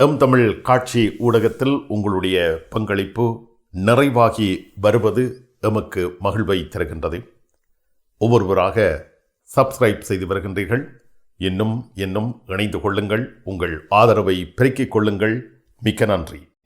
M Tamil காட்சி ஊடகத்தில் உங்களுடைய பங்களிப்பு நிறைவாகி வருவது எமக்கு மகிழ்வை தருகின்றது. ஒவ்வொருவராக சப்ஸ்கிரைப் செய்து வருகின்றீர்கள். இன்னும் இன்னும் இணைந்து கொள்ளுங்கள். உங்கள் ஆதரவை பெருக்கிக் கொள்ளுங்கள். மிக்க நன்றி.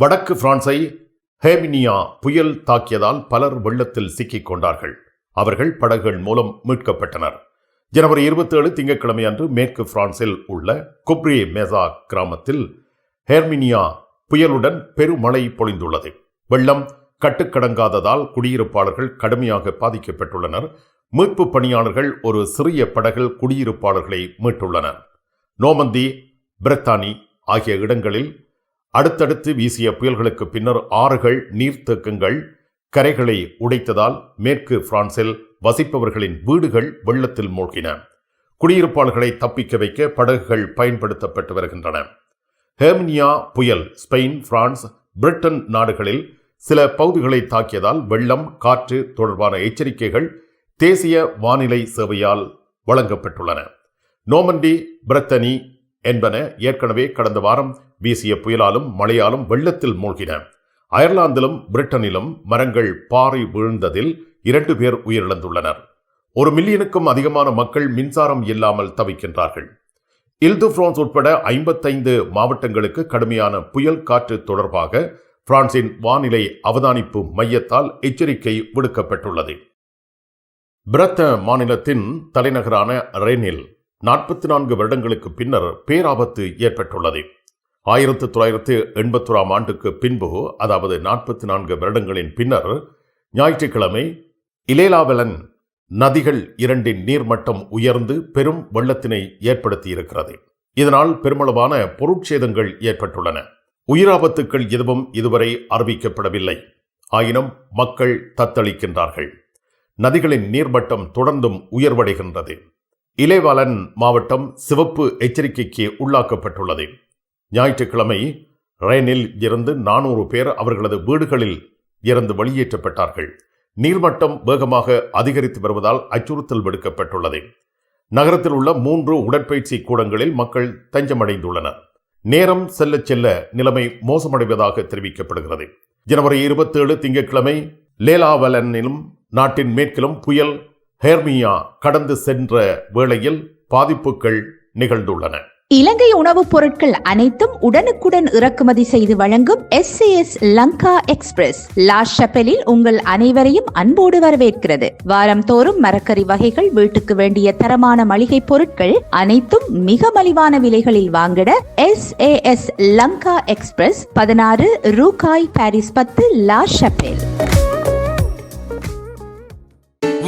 வடக்கு பிரான்சை ஹேமினியா புயல் தாக்கியதால் பலர் வெள்ளத்தில் சிக்கிக் கொண்டார்கள் அவர்கள் படகுகள் மூலம் மீட்கப்பட்டனர். ஜனவரி இருபத்தி ஏழு திங்கட்கிழமை அன்று மேற்கு பிரான்சில் உள்ள குப்ரி மேசா கிராமத்தில் ஹேர்மினியா புயலுடன் பெருமழை பொழிந்துள்ளது. வெள்ளம் கட்டுக்கடங்காததால் குடியிருப்பாளர்கள் கடுமையாக பாதிக்கப்பட்டுள்ளனர். மீட்பு பணியாளர்கள் ஒரு சிறிய படகில் குடியிருப்பாளர்களை மீட்டுள்ளனர். நோமந்தி பிரித்தானி ஆகிய இடங்களில் அடுத்தடுத்து வீசிய புயல்களுக்கு பின்னர் ஆறுகள் நீர்த்தேக்கங்கள் கரைகளை உடைத்ததால் மேற்கு பிரான்சில் வசிப்பவர்களின் வீடுகள் வெள்ளத்தில் மூழ்கின. குடியிருப்பாளர்களை தப்பிக்க வைக்க படகுகள் பயன்படுத்தப்பட்டு வருகின்றன. ஹேம்னியா புயல் ஸ்பெயின் பிரான்ஸ் பிரிட்டன் நாடுகளில் சில பகுதிகளை தாக்கியதால் வெள்ளம் காற்று தொடர்பான எச்சரிக்கைகள் தேசிய வானிலை சேவையால் வழங்கப்பட்டுள்ளன. நோமண்டி பிரத்தனி என்பன ஏற்கனவே கடந்த வாரம் வீசிய புயலாலும் மழையாலும் வெள்ளத்தில் மூழ்கின. அயர்லாந்திலும் பிரிட்டனிலும் மரங்கள் பாறை விழுந்ததில் இரண்டு பேர் உயிரிழந்துள்ளனர். ஒரு மில்லியனுக்கும் அதிகமான மக்கள் மின்சாரம் இல்லாமல் தவிக்கின்றார்கள். இல்து பிரான்ஸ் உட்பட ஐம்பத்தைந்து மாவட்டங்களுக்கு கடுமையான புயல் காற்று தொடர்பாக பிரான்சின் வானிலை அவதானிப்பு மையத்தால் எச்சரிக்கை விடுக்கப்பட்டுள்ளது. பிரத்த மாநிலத்தின் தலைநகரான ரெனில் நாற்பத்தி நான்கு வருடங்களுக்கு பின்னர் பேராபத்து ஏற்பட்டுள்ளது. ஆயிரத்து தொள்ளாயிரத்து எண்பத்தோராம் ஆண்டுக்கு பின்பு அதாவது நாற்பத்தி நான்கு வருடங்களின் பின்னர் ஞாயிற்றுக்கிழமை இலேலாவலன் நதிகள் இரண்டின் நீர்மட்டம் உயர்ந்து பெரும் வெள்ளத்தினை ஏற்படுத்தியிருக்கிறது. இதனால் பெருமளவான பொருட்சேதங்கள் ஏற்பட்டுள்ளன. உயிராபத்துக்கள் எதுவும் இதுவரை அறிவிக்கப்படவில்லை. ஆயினும் மக்கள் தத்தளிக்கின்றார்கள். நதிகளின் நீர்மட்டம் தொடர்ந்தும் உயர்வடைகின்றது. இலேவாலன் மாவட்டம் சிவப்பு எச்சரிக்கைக்கு உள்ளாக்கப்பட்டுள்ளது. ஞாயிற்றுக்கிழமை ரேனில் இருந்து நானூறு பேர் அவர்களது வீடுகளில் இருந்து வெளியேற்றப்பட்டார்கள். நீர்மட்டம் வேகமாக அதிகரித்து வருவதால் அச்சுறுத்தல் விடுக்கப்பட்டுள்ளது. நகரத்தில் உள்ள மூன்று உடற்பயிற்சி கூடங்களில் மக்கள் தஞ்சமடைந்துள்ளனர் நேரம் செல்ல செல்ல நிலைமை மோசமடைவதாக தெரிவிக்கப்படுகிறது. ஜனவரி இருபத்தேழு திங்கட்கிழமை லேலாவலனிலும் நாட்டின் மேற்கிலும் புயல் ஹேர்மியா கடந்து சென்ற வேளையில் பாதிப்புகள் நிகழ்ந்துள்ளன. இலங்கை உணவுப் பொருட்கள் அனைத்தும் உடனுக்குடன் இறக்குமதி செய்து வழங்கும் எஸ் எஸ் லங்கா எக்ஸ்பிரஸ். லா ஷப்பலில் உங்கள் அனைவரையும் அன்போடு வரவேற்கிறது. வாரம் தோறும் மரக்கறி வகைகள் வீட்டுக்கு வேண்டிய தரமான மளிகை பொருட்கள் அனைத்தும் மிக மலிவான விலைகளில் வாங்கிட எஸ் எஸ் லங்கா எக்ஸ்பிரஸ் பதினாறு ரூகாய் பாரிஸ் பத்து லா ஷப்பேல்.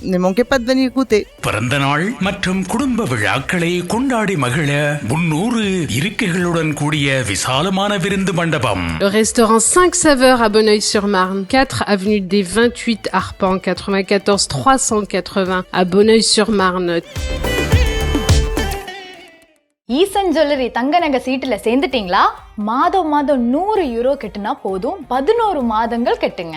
Venir goûter. பிறந்த நாள் மற்றும் குடும்ப விழாக்களை கொண்டாடி மகிழ முன்னூறு இருக்கைகளுடன் கூடிய விசாலமான விருந்து மண்டபம் Le restaurant 5 saveurs à Bonneuil-sur-Marne, 4 avenue des 28 Arpents, 94 380 à Bonneuil-sur-Marne. Eesan jewellery தங்க நகை சீட்டுல சேர்ந்துட்டீங்களா மாதம் மாதம் நூறு யூரோ கட்டுனா போதும் பதினோரு மாதங்கள் கட்டுங்க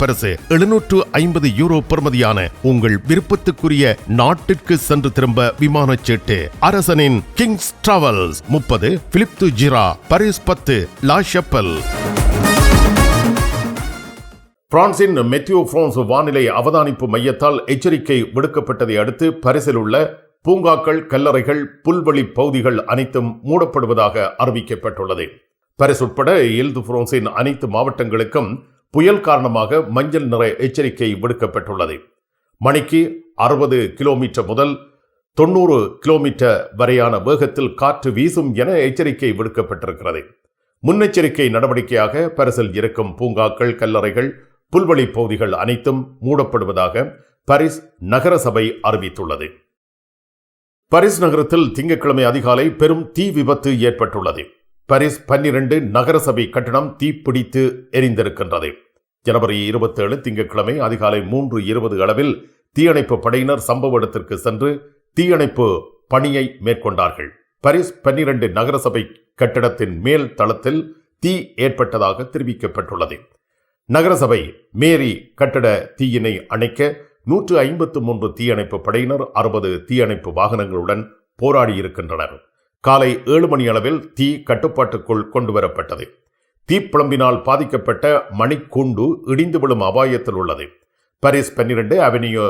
பரிசு எழுநூற்று ஐம்பது யூரோ பெறுமதியான உங்கள் விருப்பத்துக்குரிய நாட்டிற்கு சென்று திரும்ப விமான சீட்டு. அரசனின் கிங்ஸ் டிராவல்ஸ் முப்பது பிலிப் து ஜிரா பரிஸ் பத்து லா ஷப்பல் பிரான்சின் மெத்தியோ பிரான்ஸ் வானிலை அவதானிப்பு மையத்தால் எச்சரிக்கை விடுக்கப்பட்டதை அடுத்து பரிசில் உள்ள பூங்காக்கள் கல்லறைகள் புல்வெளி பகுதிகள் அனைத்தும் மூடப்படுவதாக அறிவிக்கப்பட்டுள்ளது. பரிஸ் உட்பட இல்து பிரான்சின் அனைத்து மாவட்டங்களுக்கும் புயல் காரணமாக மஞ்சள் நிற எச்சரிக்கை விடுக்கப்பட்டுள்ளது. மணிக்கு அறுபது கிலோமீட்டர் முதல் தொண்ணூறு கிலோமீட்டர் வரையான வேகத்தில் காற்று வீசும் என எச்சரிக்கை விடுக்கப்பட்டிருக்கிறது. முன்னெச்சரிக்கை நடவடிக்கையாக பரிசில் இருக்கும் பூங்காக்கள் கல்லறைகள் புல்வெளி பகுதிகள் அனைத்தும் மூடப்படுவதாக பரிஸ் நகரசபை அறிவித்துள்ளது. பரிஸ் நகரத்தில் திங்கட்கிழமை அதிகாலை பெரும் தீ விபத்து ஏற்பட்டுள்ளது. பரிஸ் பன்னிரண்டு நகரசபை கட்டணம் தீப்பிடித்து எரிந்திருக்கின்றது. ஜனவரி இருபத்தேழு திங்கட்கிழமை அதிகாலை மூன்று இருபது அளவில் தீயணைப்பு படையினர் சம்பவ இடத்திற்கு சென்று தீயணைப்பு பணியை மேற்கொண்டார்கள். பரிஸ் பன்னிரண்டு நகரசபை கட்டிடத்தின் மேல் தளத்தில் தீ ஏற்பட்டதாக தெரிவிக்கப்பட்டுள்ளது. நகரசபை மேரி கட்டட தீயினை அணைக்க நூற்று ஐம்பத்து மூன்று தீயணைப்பு படையினர் அறுபது தீயணைப்பு வாகனங்களுடன் போராடியிருக்கின்றனர். காலை ஏழு மணி அளவில் தீ கட்டுப்பாட்டுக்குள் கொண்டுவரப்பட்டது. தீப்பிழம்பினால் பாதிக்கப்பட்ட மணிக்கூண்டு இடிந்து விழும் அபாயத்தில் உள்ளது. பாரிஸ் பன்னிரண்டு அவென்யூ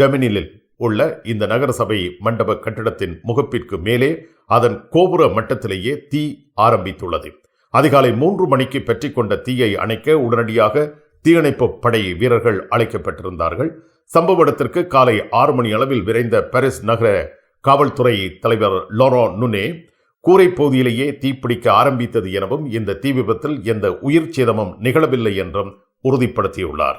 டொமினிலில் உள்ள இந்த நகரசபை மண்டப கட்டிடத்தின் முகப்பிற்கு மேலே அதன் கோபுர மட்டத்திலேயே தீ ஆரம்பித்துள்ளது. அதிகாலை மூன்று மணிக்கு பெற்றிக்கொண்ட தீயை அணைக்க உடனடியாக தீயணைப்பு படை வீரர்கள் அழைக்கப்பட்டிருந்தார்கள். சம்பவ இடத்திற்கு காலை ஆறு மணி அளவில் விரைந்த பாரிஸ் நகர காவல்துறை தலைவர் லோரோ நுனே கூரை பகுதியிலேயே தீப்பிடிக்க ஆரம்பித்தது எனவும் இந்த தீ விபத்தில் எந்த உயிர் சேதமும் நிகழவில்லை என்றும் உறுதிப்படுத்தியுள்ளார்.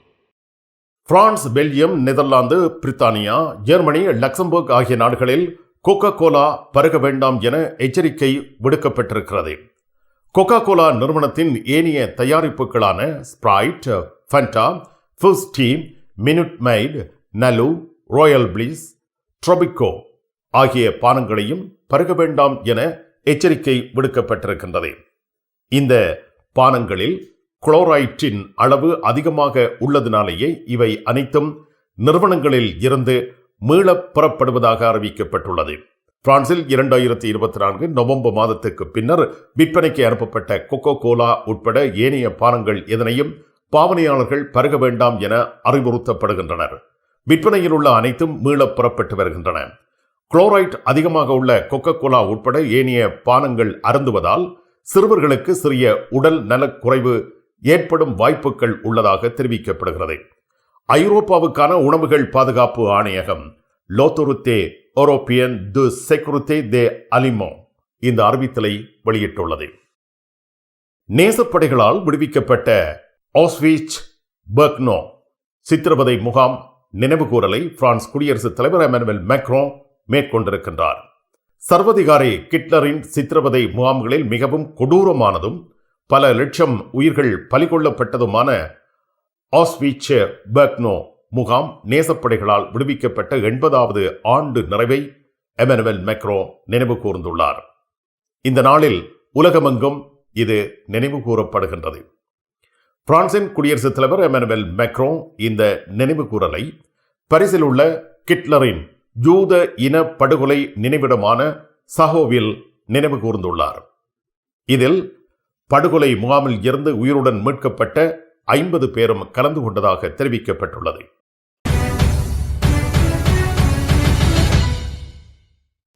பிரான்ஸ் பெல்ஜியம் நெதர்லாந்து பிரித்தானியா ஜெர்மனி லக்சம்பர்க் ஆகிய நாடுகளில் கோகா கோலா பருக வேண்டாம் என எச்சரிக்கை விடுக்கப்பட்டிருக்கிறது. கோகா கோலா நிறுவனத்தின் ஏனைய தயாரிப்புகளான Sprite Fanta Fuze tea Minute Maid Nalu Royal Bliss Tropico ஆகிய பானங்களையும் பருக வேண்டாம் என எச்சரிக்கை விடுக்கப்பட்டிருக்கின்றது. இந்த பானங்களில் குளோரைட்டின் அளவு அதிகமாக உள்ளதினாலேயே இவை அனைத்தும் நிறுவனங்களில் இருந்து மீளப் பெறப்படுவதாக அறிவிக்கப்பட்டுள்ளது. பிரான்சில் இரண்டாயிரத்தி இருபத்தி நான்கு நவம்பர் மாதத்துக்கு பின்னர் விற்பனைக்கு அனுப்பப்பட்ட கொக்கோ கோலா உட்பட ஏனைய பானங்கள் எதனையும் பாவனையாளர்கள் பருக வேண்டாம் என அறிவுறுத்தப்படுகின்றனர். விற்பனையில் உள்ள அனைத்தும் மீளப் பெறப்பட்டு வருகின்றன. குளோரைட் அதிகமாக உள்ள கொக்கோ கோலா உட்பட ஏனைய பானங்கள் அருந்துவதால் சிறுவர்களுக்கு சிறிய உடல் நலக்குறைவு ஏற்படும் வாய்ப்புகள் உள்ளதாக தெரிவிக்கப்படுகிறது. ஐரோப்பாவுக்கான உணவுகள் பாதுகாப்பு ஆணையகம் லோத்தொருத்தே ஒரோப்பியன் து செக்ருத்தே தே அலிமோ இந்த அறிவித்தலை வெளியிட்டுள்ளது. நேசப்படைகளால் விடுவிக்கப்பட்ட ஆஸ்வீச் பர்க்னோ சித்திரவதை முகாம் நினைவுகூரலை பிரான்ஸ் குடியரசுத் தலைவர் எமனுவல் மேக்ரோ மேற்கொண்டிருக்கின்றார். சர்வதிகாரி கிட்லரின் சித்திரவதை முகாம்களில் மிகவும் கொடூரமானதும் பல லட்சம் உயிர்கள் பலிகொள்ளப்பட்டதுமான ஆஸ்வீச் பர்க்னோ முகாம் நேசப்படைகளால் விடுவிக்கப்பட்ட எண்பதாவது ஆண்டு நிறைவை எமனுவல் மெக்ரோ நினைவு கூர்ந்துள்ளார். இந்த நாளில் உலகமெங்கும் இது நினைவு கூறப்படுகின்றது. பிரான்சின் குடியரசுத் தலைவர் எமனுவல் மெக்ரோ இந்த நினைவு கூறலை பரிசில் உள்ள கிட்லரின் யூத இன படுகொலை நினைவிடமான சஹோவில் நினைவு கூர்ந்துள்ளார். இதில் படுகொலை முகாமில் இருந்து உயிருடன் மீட்கப்பட்ட ஐம்பது பேரும் கலந்து கொண்டதாக தெரிவிக்கப்பட்டுள்ளது.